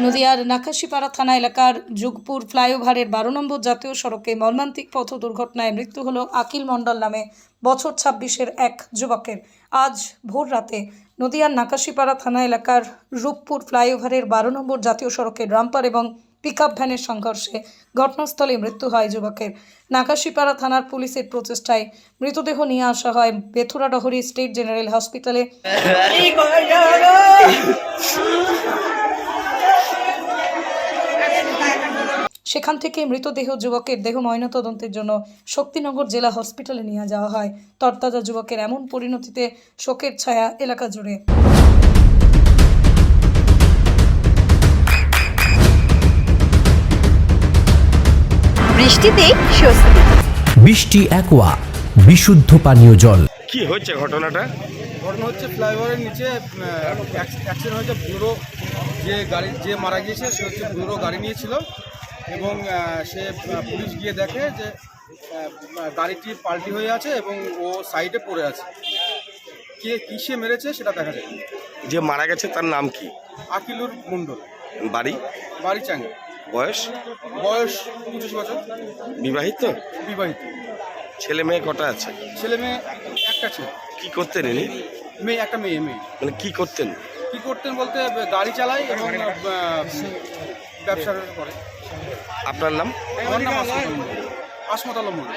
নদিয়ার নাকাশিপাড়া থানা এলাকার যুগপুর ফ্লাইওভারের বারো নম্বর জাতীয় সড়কে মর্মান্তিক পথ দুর্ঘটনায় মৃত্যু হল আকিল মণ্ডল নামে বছর ছাব্বিশের এক যুবকের। আজ ভোর রাতে নদিয়ার নাকাশিপাড়া থানা এলাকার রূপপুর ফ্লাইওভারের বারো নম্বর জাতীয় সড়কের রামপার এবং পিকআপ ভ্যানের সংঘর্ষে ঘটনাস্থলে মৃত্যু হয় যুবকের। নাকাশিপাড়া থানার পুলিশের প্রচেষ্টায় মৃতদেহ নিয়ে আসা হয় বেথুরাডহরি স্টেট জেনারেল হসপিটালে। সেখান থেকে মৃতদেহ যুবকের দেহ ময়নাতদন্তের জন্য শক্তিনগর জেলা হসপিটালে নিয়ে যাওয়া হয়। তরতাজা যুবকের এমন পরিণতিতে শোকের ছায়া এলাকা জুড়ে। বৃষ্টিতে স্বস্তি। বৃষ্টি অ্যাকোয়া বিশুদ্ধ পানীয় জল। কি হচ্ছে ঘটনাটা? ঘটনা হচ্ছে ফ্লাইওভারের নিচে অ্যাক্সিডেন্ট হয়েছে বুড়ো যে গাড়ি যে মারা গিয়েছে সে হচ্ছে বুড়ো গাড়ি নিয়েছিল এবং সে পুলিশ গিয়ে দেখে যে গাড়িটি পাল্টি হয়ে আছে এবং ও সাইডে পড়ে আছে। কে কিসে মেরেছে সেটা দেখা যায় যে মারা গেছে তার নাম কি? আকিলুর মণ্ডল বাড়ি? বাড়ি চাঙ্গা। বয়স? বয়স পঁচিশ বছর। বিবাহিত? বিবাহিত। ছেলে মেয়ে কটা আছে? ছেলে মেয়ে একটা ছেলে। কি করতেন ইনি? মেয়ে একটা মেয়ে মেয়ে। মানে কি করতেন? কি করতেন বলতে গাড়ি চালাই এবং ব্যবসা করে। আপনার নাম? আমার নাম আসমত আলম মণ্ডল। আসমত আলম মণ্ডল।